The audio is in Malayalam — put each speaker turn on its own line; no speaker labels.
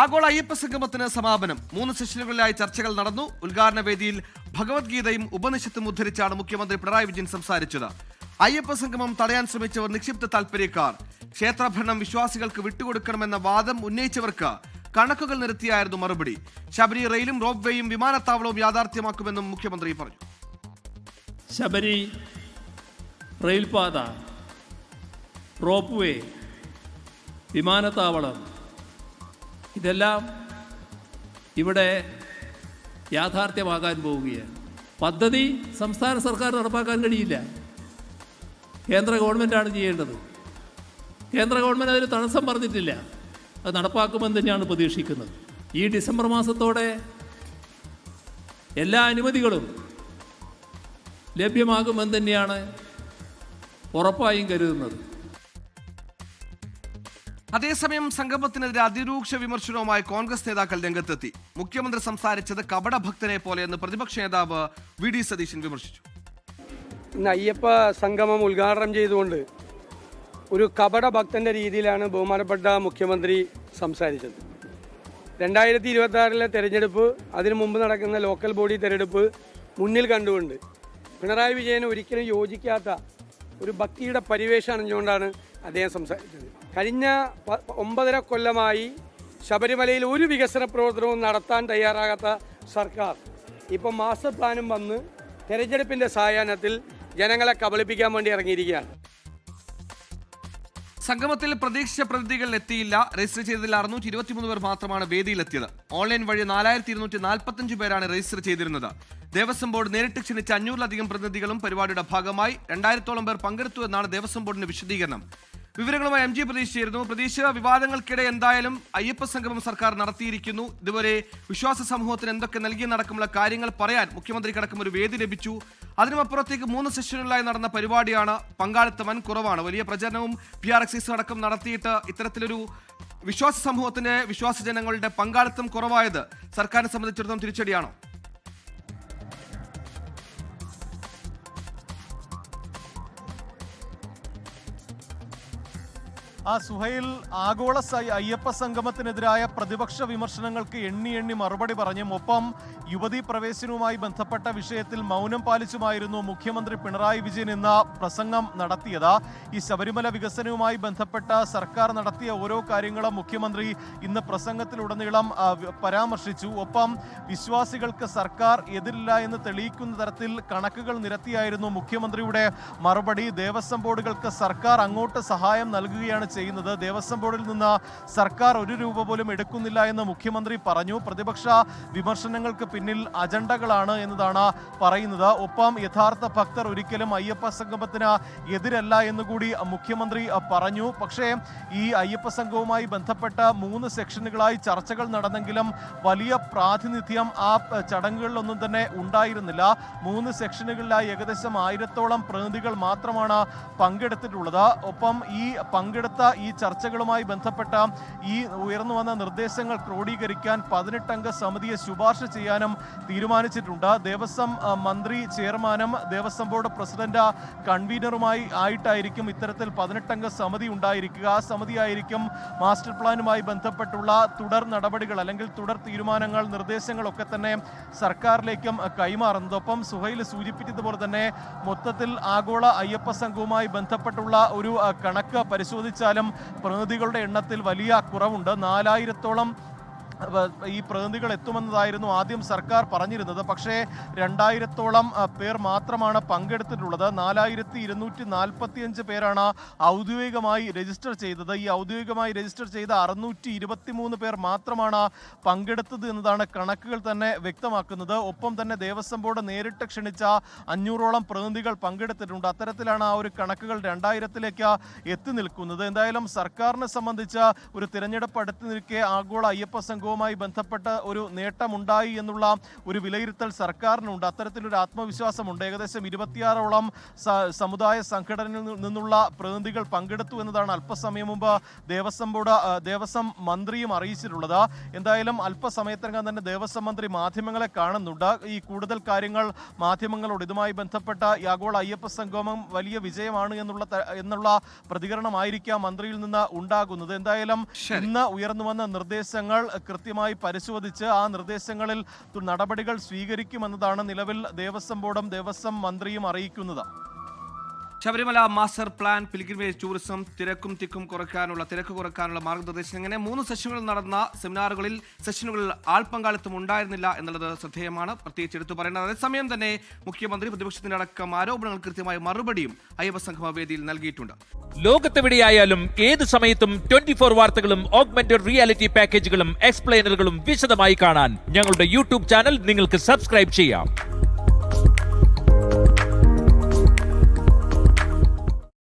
ആഗോള അയ്യപ്പ സംഗമത്തിന് സമാപനം. മൂന്ന് സെഷനുകളിലായി ചർച്ചകൾ നടന്നു. ഉദ്ഘാടന വേദിയിൽ ഭഗവത്ഗീതയും ഉപനിഷത്തും ഉദ്ധരിച്ചാണ് മുഖ്യമന്ത്രി പിണറായി വിജയൻ സംസാരിച്ചത്. അയ്യപ്പ സംഗമം തടയാൻ ശ്രമിച്ചവർ നിക്ഷിപ്ത താൽപര്യക്കാർ. ക്ഷേത്രഭരണം വിശ്വാസികൾക്ക് വിട്ടുകൊടുക്കണമെന്ന വാദം ഉന്നയിച്ചവർക്ക് കണക്കുകൾ നിരത്തിയായിരുന്നു മറുപടി. ശബരി റെയിലും റോപ്പ് വേയും വിമാനത്താവളവും യാഥാർത്ഥ്യമാക്കുമെന്നും മുഖ്യമന്ത്രി പറഞ്ഞു.
ശബരി റെയിൽപാത റോപ്പ് വേ വിമാനത്താവളം ഇതെല്ലാം ഇവിടെ യാഥാർത്ഥ്യമാകാൻ പോവുകയാണ്. പദ്ധതി സംസ്ഥാന സർക്കാർ നടപ്പാക്കാൻ കഴിയില്ല. കേന്ദ്ര ഗവൺമെന്റാണ് ചെയ്യേണ്ടത്. കേന്ദ്ര ഗവൺമെന്റ് അതിന് തടസ്സം പറഞ്ഞിട്ടില്ല. അത് നടപ്പാക്കുമെന്ന് തന്നെയാണ് പ്രതീക്ഷിക്കുന്നത്. ഈ ഡിസംബർ മാസത്തോടെ എല്ലാ അനുമതികളും ലഭ്യമാകുമെന്ന് തന്നെയാണ് ഉറപ്പായും കരുതുന്നത്.
അതേസമയം സംഗമത്തിനെതിരെ അതിരൂക്ഷ വിമർശനവുമായി കോൺഗ്രസ് നേതാക്കൾ രംഗത്തെത്തി. മുഖ്യമന്ത്രി സംസാരിച്ചത് കപടഭക്തനെ പോലെയെന്ന് പ്രതിപക്ഷ നേതാവ് വി ഡി സതീശൻ വിമർശിച്ചു.
ഇന്ന് അയ്യപ്പ സംഗമം ഉദ്ഘാടനം ചെയ്തുകൊണ്ട് ഒരു കപട ഭക്തന്റെ രീതിയിലാണ് ബഹുമാനപ്പെട്ട മുഖ്യമന്ത്രി സംസാരിച്ചത്. രണ്ടായിരത്തി ഇരുപത്തി ആറിലെ തെരഞ്ഞെടുപ്പ് അതിനു മുമ്പ് നടക്കുന്ന ലോക്കൽ ബോഡി തെരഞ്ഞെടുപ്പ് മുന്നിൽ കണ്ടുകൊണ്ട് പിണറായി വിജയന് ഒരിക്കലും യോജിക്കാത്ത ഒരു ഭക്തിയുടെ പരിവേഷം അണിഞ്ഞുകൊണ്ടാണ് അദ്ദേഹം സംസാരിച്ചത്. കഴിഞ്ഞ ഒമ്പതര കൊല്ലമായി ശബരിമലയിൽ ഒരു വികസന പ്രവർത്തനവും നടത്താൻ തയ്യാറാകാത്ത സർക്കാർ ഇപ്പം മാസ്റ്റർ പ്ലാനും വന്ന് തെരഞ്ഞെടുപ്പിന്റെ സായാഹ്നത്തിൽ ജനങ്ങളെ കബളിപ്പിക്കാൻ വേണ്ടി ഇറങ്ങിയിരിക്കുകയാണ്.
സംഗമത്തിൽ പ്രതീക്ഷിച്ച പ്രതിനിധികൾ എത്തിയില്ല. രജിസ്റ്റർ ചെയ്തതിൽ അറുന്നൂറ്റി ഇരുപത്തിമൂന്ന് പേർ മാത്രമാണ് വേദിയിലെത്തിയത്. ഓൺലൈൻ വഴി നാലായിരത്തി ഇരുന്നൂറ്റി നാൽപ്പത്തഞ്ച് പേരാണ് രജിസ്റ്റർ ചെയ്തിരുന്നത്. ദേവസ്വം ബോർഡ് നേരിട്ട് ക്ഷണിച്ച അഞ്ഞൂറിലധികം പ്രതിനിധികളും പരിപാടിയുടെ ഭാഗമായി രണ്ടായിരത്തോളം പേർ പങ്കെടുത്തു എന്നാണ് ദേവസ്വം ബോർഡിന്റെ വിശദീകരണം. വിവരങ്ങളുമായി എം ജി പ്രതീക്ഷ ചേരുന്നു പ്രതീക്ഷ വിവാദങ്ങൾക്കിടെ എന്തായാലും അയ്യപ്പ സംഗമം സർക്കാർ നടത്തിയിരിക്കുന്നു. ഇതുവരെ വിശ്വാസ സമൂഹത്തിന് എന്തൊക്കെ നൽകി നടക്കുമുള്ള കാര്യങ്ങൾ പറയാൻ മുഖ്യമന്ത്രിക്കടക്കം ഒരു വേദി ലഭിച്ചു. അതിനുമപ്പുറത്തേക്ക് മൂന്ന് സെഷനുകളിലായി നടന്ന പരിപാടിയാണ് പങ്കാളിത്തം കുറവാണ്. വലിയ പ്രചരണവും പി ആർ എക്സൈസ് അടക്കം നടത്തിയിട്ട് ഇത്തരത്തിലൊരു വിശ്വാസ സമൂഹത്തിന്റെ വിശ്വാസ ജനങ്ങളുടെ പങ്കാളിത്തം കുറവായത് സർക്കാരിനെ സംബന്ധിച്ചിടത്തോളം തിരിച്ചടിയാണോ?
ആ സുഹൈൽ ആഗോള അയ്യപ്പ സംഗമത്തിനെതിരായ പ്രതിപക്ഷ വിമർശനങ്ങൾക്ക് എണ്ണി എണ്ണി മറുപടി പറഞ്ഞും ഒപ്പം യുവതീ പ്രവേശനവുമായി ബന്ധപ്പെട്ട വിഷയത്തിൽ മൗനം പാലിച്ചുമായിരുന്നു മുഖ്യമന്ത്രി പിണറായി വിജയൻ എന്ന പ്രസംഗം നടത്തിയത്. ഈ ശബരിമല വികസനവുമായി ബന്ധപ്പെട്ട സർക്കാർ നടത്തിയ ഓരോ കാര്യങ്ങളും മുഖ്യമന്ത്രി ഇന്ന് പ്രസംഗത്തിലുടനീളം പരാമർശിച്ചു. ഒപ്പം വിശ്വാസികൾക്ക് സർക്കാർ എതിരില്ല എന്ന് തെളിയിക്കുന്ന തരത്തിൽ കണക്കുകൾ നിരത്തിയായിരുന്നു മുഖ്യമന്ത്രിയുടെ മറുപടി. ദേവസ്വം ബോർഡുകൾക്ക് സർക്കാർ അങ്ങോട്ട് സഹായം നൽകുകയാണ് ചെയ്യുന്നത്. ദേവസ്വം ബോർഡിൽ നിന്ന് സർക്കാർ ഒരു രൂപ പോലും എടുക്കുന്നില്ല എന്ന് മുഖ്യമന്ത്രി പറഞ്ഞു. പ്രതിപക്ഷ വിമർശനങ്ങൾക്ക് പിന്നിൽ അജണ്ടകളാണ് എന്നതാണ് പറയുന്നത്. ഒപ്പം യഥാർത്ഥ ഭക്തർ ഒരിക്കലും അയ്യപ്പ സംഗമത്തിന് എതിരല്ല എന്നുകൂടി മുഖ്യമന്ത്രി പറഞ്ഞു. പക്ഷേ ഈ അയ്യപ്പ സംഘവുമായി ബന്ധപ്പെട്ട മൂന്ന് സെക്ഷനുകളായി ചർച്ചകൾ നടന്നെങ്കിലും വലിയ പ്രാതിനിധ്യം ആ ചടങ്ങുകളിലൊന്നും തന്നെ ഉണ്ടായിരുന്നില്ല. മൂന്ന് സെക്ഷനുകളിലായി ഏകദേശം ആയിരത്തോളം പ്രതിനിധികൾ മാത്രമാണ് പങ്കെടുത്തിട്ടുള്ളത്. ഒപ്പം ഈ പങ്കെടുത്ത ഈ ചർച്ചകളുമായി ബന്ധപ്പെട്ട ഈ ഉയർന്നു വന്ന നിർദ്ദേശങ്ങൾ ക്രോഡീകരിക്കാൻ പതിനെട്ടംഗ സമിതിയെ ശുപാർശ ചെയ്യാനും തീരുമാനിച്ചിട്ടുണ്ട്. ദേവസ്വം മന്ത്രി ചെയർമാനും ദേവസ്വം ബോർഡ് പ്രസിഡന്റ് കൺവീനറുമായി ആയിട്ടായിരിക്കും ഇത്തരത്തിൽ പതിനെട്ടംഗ സമിതി ഉണ്ടായിരിക്കുക. ആ സമിതിയായിരിക്കും മാസ്റ്റർ പ്ലാനുമായി ബന്ധപ്പെട്ടുള്ള തുടർ നടപടികൾ അല്ലെങ്കിൽ തുടർ തീരുമാനങ്ങൾ നിർദ്ദേശങ്ങളൊക്കെ തന്നെ സർക്കാരിലേക്കും കൈമാറുന്നത്. ഒപ്പം സുഹൈൽ സൂചിപ്പിച്ചതുപോലെ തന്നെ മൊത്തത്തിൽ ആഗോള അയ്യപ്പ സംഘവുമായി ബന്ധപ്പെട്ടുള്ള ഒരു കണക്ക് കണക്ക് പരിശോധിച്ചാലും പ്രതിനിധികളുടെ എണ്ണത്തിൽ വലിയ കുറവുണ്ട്. നാലായിരത്തോളം ഈ പ്രതിനിധികൾ എത്തുമെന്നതായിരുന്നു ആദ്യം സർക്കാർ പറഞ്ഞിരുന്നത്. പക്ഷേ രണ്ടായിരത്തോളം പേർ മാത്രമാണ് പങ്കെടുത്തിട്ടുള്ളത്. നാലായിരത്തി ഇരുന്നൂറ്റി നാൽപ്പത്തിയഞ്ച് പേരാണ് ഔദ്യോഗികമായി രജിസ്റ്റർ ചെയ്തത്. ഈ ഔദ്യോഗികമായി രജിസ്റ്റർ ചെയ്ത അറുന്നൂറ്റി ഇരുപത്തിമൂന്ന് പേർ മാത്രമാണ് പങ്കെടുത്തത് എന്നതാണ് കണക്കുകൾ തന്നെ വ്യക്തമാക്കുന്നത്. ഒപ്പം തന്നെ ദേവസ്വം ബോർഡ് നേരിട്ട് ക്ഷണിച്ച അഞ്ഞൂറോളം പ്രതിനിധികൾ പങ്കെടുത്തിട്ടുണ്ട്. അത്തരത്തിലാണ് ആ ഒരു കണക്കുകൾ രണ്ടായിരത്തിലേക്ക് എത്തി നിൽക്കുന്നത്. എന്തായാലും സർക്കാരിനെ സംബന്ധിച്ച് ഒരു തിരഞ്ഞെടുപ്പ് അടുത്ത് നിൽക്കെ ആഗോള അയ്യപ്പ സംഘവുമായി ബന്ധപ്പെട്ട് ഒരു നേട്ടമുണ്ടായി എന്നുള്ള ഒരു വിലയിരുത്തൽ സർക്കാരിനുണ്ട്. അത്തരത്തിലൊരു ആത്മവിശ്വാസമുണ്ട്. ഏകദേശം ഇരുപത്തിയാറോളം സമുദായ സംഘടനയിൽ നിന്നുള്ള പ്രതിനിധികൾ പങ്കെടുത്തു എന്നതാണ് അല്പസമയം മുമ്പ് ദേവസ്വം ബോർഡ് ദേവസ്വം മന്ത്രിയും അറിയിച്ചിട്ടുള്ളത്. എന്തായാലും അല്പസമയത്തിനകം തന്നെ ദേവസ്വം മന്ത്രി മാധ്യമങ്ങളെ കാണുന്നുണ്ട്. ഈ കൂടുതൽ കാര്യങ്ങൾ മാധ്യമങ്ങളോട് ഇതുമായി ബന്ധപ്പെട്ട യാഗോള ആഗോള അയ്യപ്പ സംഗമം വലിയ വിജയമാണ് എന്നുള്ള എന്നുള്ള പ്രതികരണമായിരിക്കാം മന്ത്രിയിൽ നിന്ന് ഉണ്ടാകുന്നത്. എന്തായാലും. ഇന്ന് ഉയർന്നു വന്ന നിർദ്ദേശങ്ങൾ കൃത്യമായി പരിശോധിച്ച് ആ നിർദ്ദേശങ്ങളിൽ നടപടികൾ സ്വീകരിക്കുമെന്നതാണ് നിലവിൽ ദേവസ്വം ബോർഡും ദേവസ്വം മന്ത്രിയും അറിയിക്കുന്നത്.
Sabarimala master plan pilgrimage tourism തിരക്കും തിക്കും കുറയ്ക്കാനുള്ള തിരക്ക് കുറയ്ക്കാനുള്ള മാർഗനിർദ്ദേശം ഇങ്ങനെ മൂന്ന് സെഷനുകൾ നടന്ന സെമിനാറുകളിൽ സെഷനുകളിൽ ആൾ പങ്കാളിത്തം ഉണ്ടായിരുന്നില്ല എന്നുള്ളത് ശ്രദ്ധേയമാണ്. പ്രത്യേകിച്ച് എടുത്തു പറയുന്നത് അതേസമയം തന്നെ മുഖ്യമന്ത്രി പ്രതിപക്ഷത്തിന്റെ അടക്കം ആരോപണങ്ങൾ കൃത്യമായ മറുപടിയും അയ്യപ്പ സംഗമ വേദിയിൽ നൽകിയിട്ടുണ്ട്.
ലോകത്തെവിടെയായാലും ഏത് സമയത്തും ട്വന്റി ഫോർ വാർത്തകളും ഓഗ്മെന്റഡ് റിയാലിറ്റി പാക്കേജുകളും എക്സ്പ്ലെയിനറുകളും വിശദമായി കാണാൻ ഞങ്ങളുടെ യൂട്യൂബ് ചാനൽ നിങ്ങൾക്ക് സബ്സ്ക്രൈബ് ചെയ്യാം.